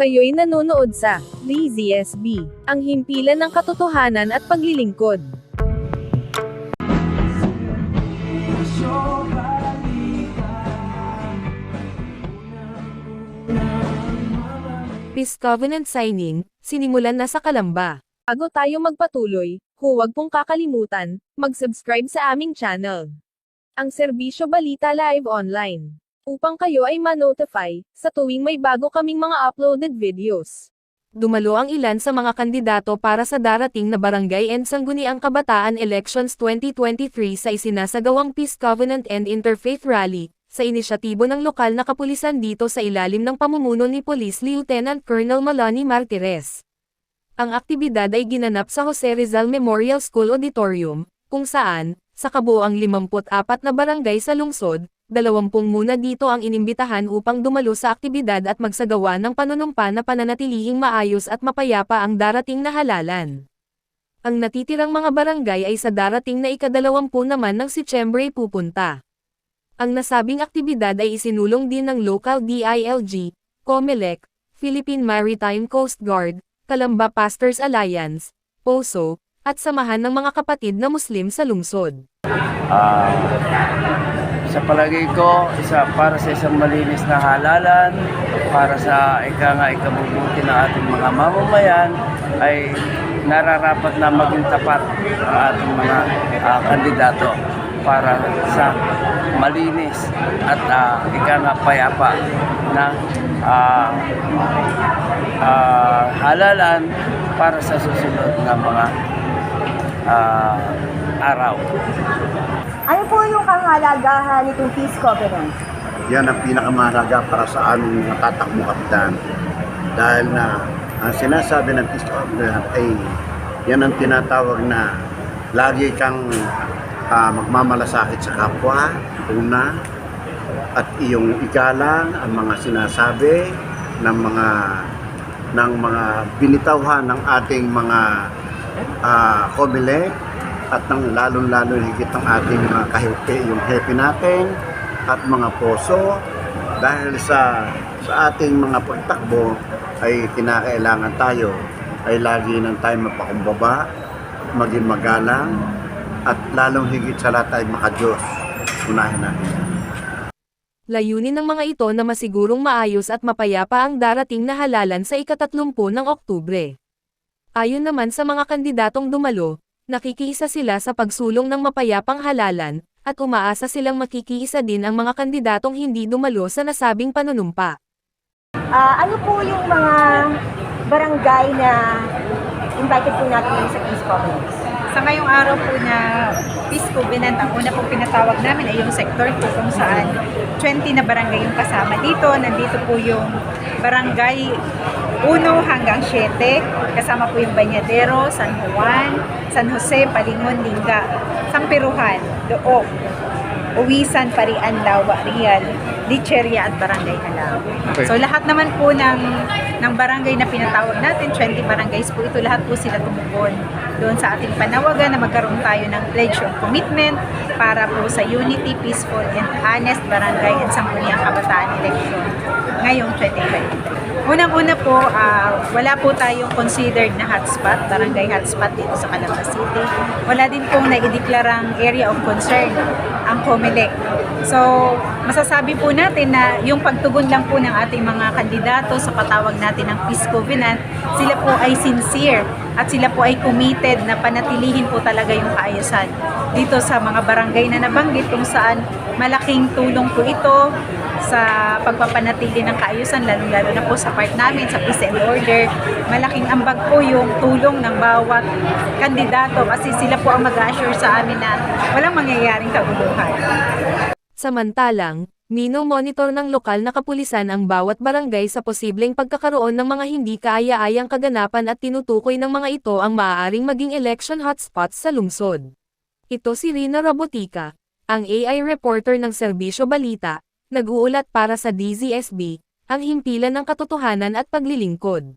Kayo'y nanonood sa Lazy SB, ang himpilan ng katotohanan at paglilingkod. Peace Covenant signing, sinimulan na sa Kalamba. Bago tayo magpatuloy, huwag pong kakalimutan, mag-subscribe sa aming channel. Ang Serbisyo Balita Live Online. Upang kayo ay ma-notify, sa tuwing may bago kaming mga uploaded videos. Dumalo ang ilan sa mga kandidato para sa darating na Barangay and Sangguniang Kabataan Elections 2023 sa isinasagawang Peace Covenant and Interfaith Rally, sa inisyatibo ng lokal na kapulisan dito sa ilalim ng pamumuno ni Police Lieutenant Colonel Malani Martires. Ang aktibidad ay ginanap sa Jose Rizal Memorial School Auditorium, kung saan, sa kabuoang 54 na barangay sa lungsod, 20 muna dito ang inimbitahan upang dumalo sa aktibidad at magsagawa ng panunumpa na pananatilihing maayos at mapayapa ang darating na halalan. Ang natitirang mga barangay ay sa darating na ikadalawampu naman ng Setyembre pupunta. Ang nasabing aktibidad ay isinulong din ng local DILG, COMELEC, Philippine Maritime Coast Guard, Kalamba Pastors Alliance, POSO, at samahan ng mga kapatid na Muslim sa lungsod. Ah, sa palagay ko, isa para sa isang malinis na halalan, para sa ika nga ikabubuti ng ating mga mamamayan, ay nararapat na maging tapat ang ating mga ah, kandidato para sa malinis at ah, ika nga payapa na ah, ah, halalan para sa susunod na mga ah, araw. Ano po yung kahalagahan nitong Peace Covenant? Yan ang pinakamahalaga para sa aming natatakbo kapitan. Dahil na ang sinasabi ng Peace Covenant ay yan ang tinatawag na lagi kang ah, magmamalasakit sa kapwa, una, at iyong igalang ang mga sinasabi ng mga ng mga binitawhan ng ating mga uh, COMELEC at ng lalong-lalo higit ng ating mga kahipe, yung hepe natin at mga poso dahil sa sa ating mga pagtakbo ay kinakailangan tayo ay lagi nang tayo mapakumbaba, maging magalang at lalong higit sa lahat ay makadiyos. Unahin natin. Layunin ng mga ito na masigurong maayos at mapayapa ang darating na halalan sa ikatatlumpu ng Oktubre. Ayon naman sa mga kandidatong dumalo, nakikiisa sila sa pagsulong ng mapayapang halalan, at umaasa silang makikiisa din ang mga kandidatong hindi dumalo sa nasabing panunumpa. Ah, ano po yung mga barangay na invited po natin sa Peace Covenant? Sa ngayong araw po na Peace Covenant, ang una pong pinatawag namin ay yung Sector 2 kung saan 20 na barangay yung kasama dito. Nandito po yung barangay 1 hanggang 7. Kasama po yung Bañadero, San Juan, San Jose, Palingon, Linga, Sampiruhan, Dook, Uwisan, Parian, Lawa, Rial, Licheria at Barangay Halaw. So lahat naman po ng ng barangay na pinatawag natin, 20 barangays po ito, lahat po sila tumugon doon sa ating panawagan na magkaroon tayo ng pledge of commitment para po sa unity, peaceful, and honest barangay and sangguniang kabataan election ngayong 2023. Unang-una po, ah, wala po tayong considered na hotspot, barangay hotspot dito sa Calamba City. Wala din pong naideklarang area of concern ang COMELEC. So, masasabi po natin na yung pagtugon lang po ng ating mga kandidato sa patawag natin ng Peace Covenant, sila po ay sincere at sila po ay committed na panatilihin po talaga yung kaayusan dito sa mga barangay na nabanggit kung saan malaking tulong po ito sa pagpapanatili ng kaayusan, lalo-lalo na po sa part namin, sa peace and order. Malaking ambag po yung tulong ng bawat kandidato kasi sila po ang mag-assure sa amin na walang mangyayaring kaguluhan. Samantalang, mino-monitor ng lokal na kapulisan ang bawat barangay sa posibleng pagkakaroon ng mga hindi kaaya-ayang kaganapan at tinutukoy ng mga ito ang maaaring maging election hotspots sa lungsod. Ito si Rina Rabotica, ang AI reporter ng Serbisyo Balita, nag-uulat para sa DZSB, ang himpilan ng katotohanan at paglilingkod.